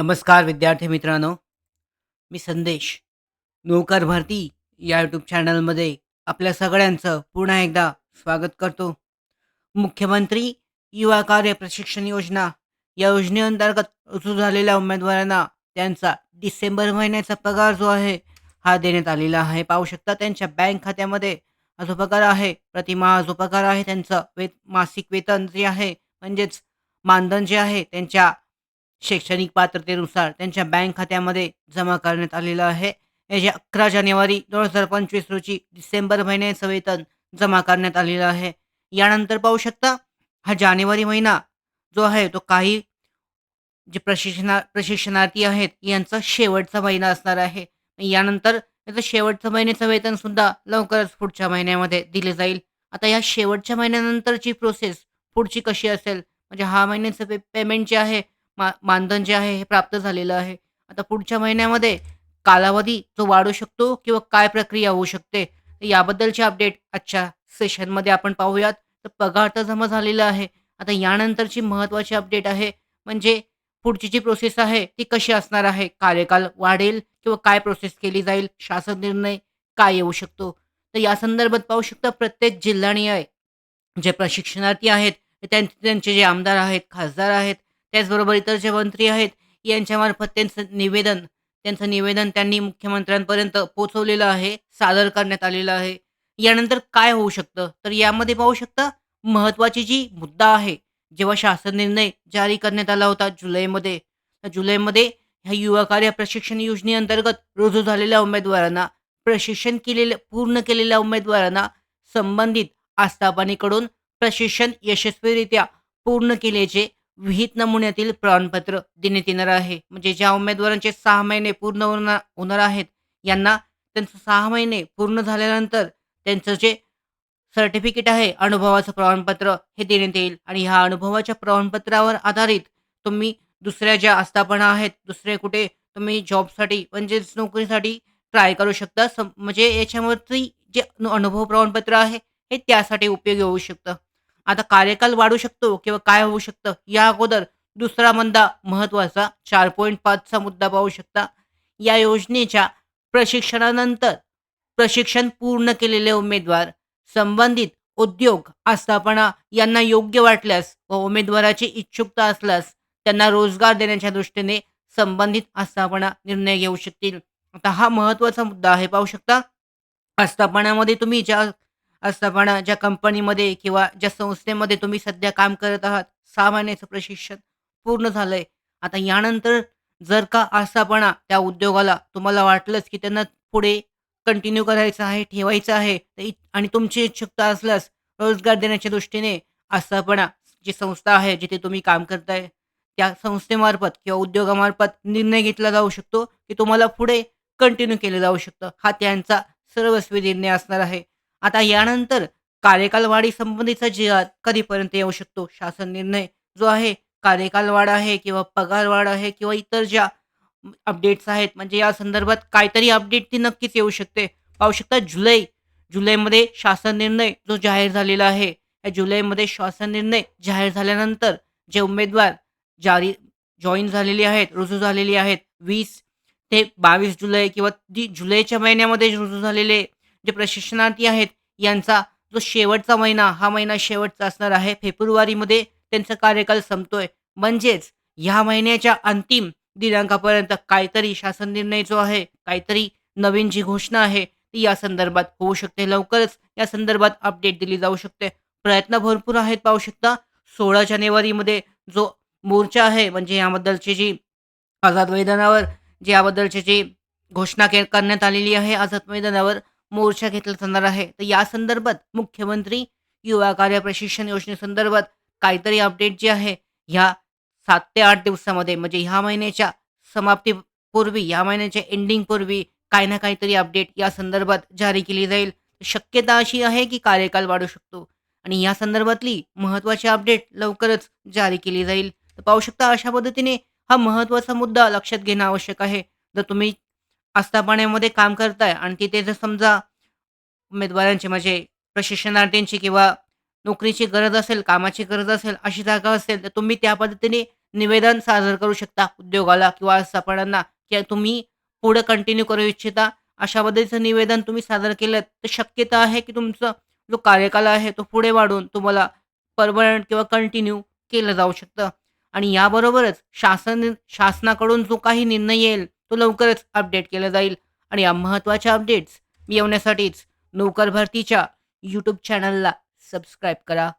नमस्कार विद्यार्थी मित्रांनो, मी संदेश. नोकर भरती या यूट्यूब चॅनलमध्ये आपल्या सगळ्यांचं पुन्हा एकदा स्वागत करतो. मुख्यमंत्री युवा कार्य प्रशिक्षण योजना या योजनेअंतर्गत रुजू झालेल्या उमेदवारांना त्यांचा डिसेंबर महिन्याचा पगार जो आहे, हा देण्यात आलेला आहे. पाहू शकता त्यांच्या बँक खात्यामध्ये हा जो पगार आहे, प्रतिमा जो पगार आहे त्यांचं वेत मासिक वेतन जे आहे, म्हणजेच मानधन जे आहे त्यांच्या शैक्षणिक पात्रतेनुसार त्यांच्या बँक खात्यामध्ये जमा करण्यात आलेलं आहे. याच्या अकरा जानेवारी दोन हजार पंचवीस रोजी डिसेंबर महिन्याचं वेतन जमा करण्यात आलेलं आहे. यानंतर पाहू शकता हा जानेवारी महिना जो आहे तो काही जे प्रशिक्षणा प्रशिक्षणार्थी आहेत यांचा शेवटचा महिना असणार आहे. यानंतर त्याचं शेवटचं महिन्याचं वेतनसुद्धा लवकरच पुढच्या महिन्यामध्ये दिले जाईल. आता या शेवटच्या महिन्यानंतरची प्रोसेस पुढची कशी असेल? म्हणजे हा महिन्याचं पे पेमेंट जे आहे मा मानधन जे आहे हे प्राप्त झालेलं आहे. आता पुढच्या महिन्यामध्ये कालावधी जो वाढू शकतो किंवा काय प्रक्रिया होऊ शकते, याबद्दलचे अपडेट आजच्या सेशनमध्ये आपण पाहूयात. तर पगार तर जमा झालेला आहे. आता यानंतरची महत्त्वाची अपडेट आहे म्हणजे पुढची जी प्रोसेस आहे ती कशी असणार आहे? कार्यकाल वाढेल किंवा काय प्रोसेस केली जाईल? शासन निर्णय काय येऊ शकतो? तर या संदर्भात पाहू शकता प्रत्येक जिल्हानिहाय जे प्रशिक्षणार्थी आहेत, त्यांचे त्यांचे जे आमदार आहेत, खासदार आहेत, त्याचबरोबर इतर जे मंत्री आहेत, यांच्यामार्फत त्यांचं निवेदन त्यांचं निवेदन त्यांनी मुख्यमंत्र्यांपर्यंत पोहोचवलेलं आहे, सादर करण्यात आलेलं आहे. यानंतर काय होऊ शकतं? तर यामध्ये पाहू शकता महत्त्वाची जी मुद्दा आहे, जेव्हा शासन निर्णय जारी करण्यात आला होता जुलैमध्ये, तर जुलैमध्ये ह्या युवा कार्य प्रशिक्षण योजनेअंतर्गत रुजू झालेल्या उमेदवारांना, प्रशिक्षण केलेलं पूर्ण केलेल्या उमेदवारांना संबंधित आस्थापनेकडून प्रशिक्षण यशस्वीरित्या पूर्ण केल्याचे विहित नमुन्यातील प्रमाणपत्र देण्यात येणार आहे. म्हणजे ज्या उमेदवारांचे सहा महिने पूर्ण होणार होणार आहेत, यांना त्यांचं सहा महिने पूर्ण झाल्यानंतर त्यांचं जे सर्टिफिकेट आहे, अनुभवाचं प्रमाणपत्र हे देण्यात येईल आणि ह्या अनुभवाच्या प्रमाणपत्रावर आधारित तुम्ही दुसऱ्या ज्या आस्थापना आहेत, दुसरे कुठे तुम्ही जॉबसाठी म्हणजेच नोकरीसाठी ट्राय करू शकता. सम म्हणजे याच्यावरती जे अनु अनुभव प्रमाणपत्र आहे, हे त्यासाठी उपयोगी होऊ शकतं. आता कार्यकाल वाढू शकतो किंवा काय होऊ शकतं? या अगोदर दुसरा मुद्दा महत्त्वाचा 4.5 चा मुद्दा पाहू शकता. या योजनेच्या प्रशिक्षणानंतर प्रशिक्षण पूर्ण केलेले उमेदवार संबंधित उद्योग, आस्थापना यांना योग्य वाटल्यास व उमेदवाराची इच्छुकता असल्यास त्यांना रोजगार देण्याच्या दृष्टीने संबंधित आस्थापना निर्णय घेऊ शकतील. आता हा महत्त्वाचा मुद्दा आहे. पाहू शकता आस्थापनामध्ये तुम्ही ज्या आस्थापना, ज्या कंपनीमध्ये किंवा ज्या संस्थेमध्ये तुम्ही सध्या काम करत आहात, 6 महिन्याचं प्रशिक्षण पूर्ण झालंय. आता यानंतर जर का आस्थापना त्या उद्योगाला तुम्हाला वाटलंच, की त्यांना पुढे कंटिन्यू करायचं आहे, ठेवायचं आहे तर इ आणि तुमची इच्छुकता असल्यास रोजगार देण्याच्या दृष्टीने आस्थापना, जी संस्था आहे जिथे तुम्ही काम करताय, त्या संस्थेमार्फत किंवा उद्योगामार्फत निर्णय घेतला जाऊ शकतो, की तुम्हाला पुढे कंटिन्यू केलं जाऊ शकतं. हा त्यांचा सर्वस्वी निर्णय असणार आहे. आता यानंतर कार्यकाल वाढी संबंधीचा जिहाद कधीपर्यंत येऊ शकतो? शासन निर्णय जो आहे, कार्यकाल वाढ आहे किंवा पगार वाढ आहे किंवा इतर ज्या अपडेट्स आहेत, म्हणजे या संदर्भात काहीतरी अपडेट ती नक्कीच येऊ शकते. पाहू शकता जुलै जुलैमध्ये शासन निर्णय जो जाहीर झालेला आहे, या जुलैमध्ये शासन निर्णय जाहीर झाल्यानंतर जे उमेदवार जारी जॉईन झालेले आहेत, रुजू झालेले आहेत, वीस ते 22 जुलै किंवा ती जुलैच्या महिन्यामध्ये रुजू झालेले जे प्रशिक्षणार्थी आहेत, यांचा जो शेवटचा महिना, हा महिना शेवटचा असणार आहे. फेब्रुवारीमध्ये त्यांचा कार्यकाल संपतोय. म्हणजेच ह्या महिन्याच्या अंतिम दिनांकापर्यंत काहीतरी शासन निर्णय जो आहे, काहीतरी नवीन जी घोषणा आहे, ती या संदर्भात होऊ शकते. लवकरच या संदर्भात अपडेट दिली जाऊ शकते. प्रयत्न भरपूर आहेत पाहू शकता. 16 जानेवारीमध्ये जो मोर्चा आहे, म्हणजे याबद्दलची जी आझाद मैदानावर जे याबद्दलची जी घोषणा के करण्यात आलेली आहे, आझाद मैदानावर मोर्चा घेतला जाणार आहे. तर या संदर्भात मुख्यमंत्री युवा कार्य प्रशिक्षण योजनेसंदर्भात काहीतरी अपडेट जे आहे, ह्या सात ते आठ दिवसामध्ये म्हणजे ह्या महिन्याच्या समाप्तीपूर्वी, ह्या महिन्याच्या एंडिंगपूर्वी काही ना काहीतरी अपडेट या संदर्भात जारी केली जाईल. शक्यता अशी आहे, की कार्यकाल वाढू शकतो आणि या संदर्भातली महत्त्वाची अपडेट लवकरच जारी केली जाईल. तर पाहू शकता अशा पद्धतीने हा महत्त्वाचा मुद्दा लक्षात घेणं आवश्यक आहे. जर तुम्ही आस्थापनेमध्ये काम करताय आणि तिथे जर समजा उमेदवारांची म्हणजे प्रशिक्षणार्थींची किंवा नोकरीची गरज असेल, कामाची गरज असेल, अशी जागा असेल, तर तुम्ही त्या पद्धतीने निवेदन सादर करू शकता उद्योगाला किंवा आस्थापनांना. की तुम्ही पुढे कंटिन्यू करू इच्छिता अशा पद्धतीचं निवेदन तुम्ही सादर केलं तर शक्यता आहे की तुमचं जो कार्यकाल आहे तो पुढे वाढून तुम्हाला परमनंट किंवा कंटिन्यू केलं जाऊ शकतं. आणि याबरोबरच शासन शासनाकडून जो काही निर्णय येईल तो लवकरच अपडेट केला जाईल. आणि या महत्त्वाच्या अपडेट्स मिळवण्यासाठीच नोकर भरतीच्या यूट्यूब चॅनलला सबस्क्राईब करा.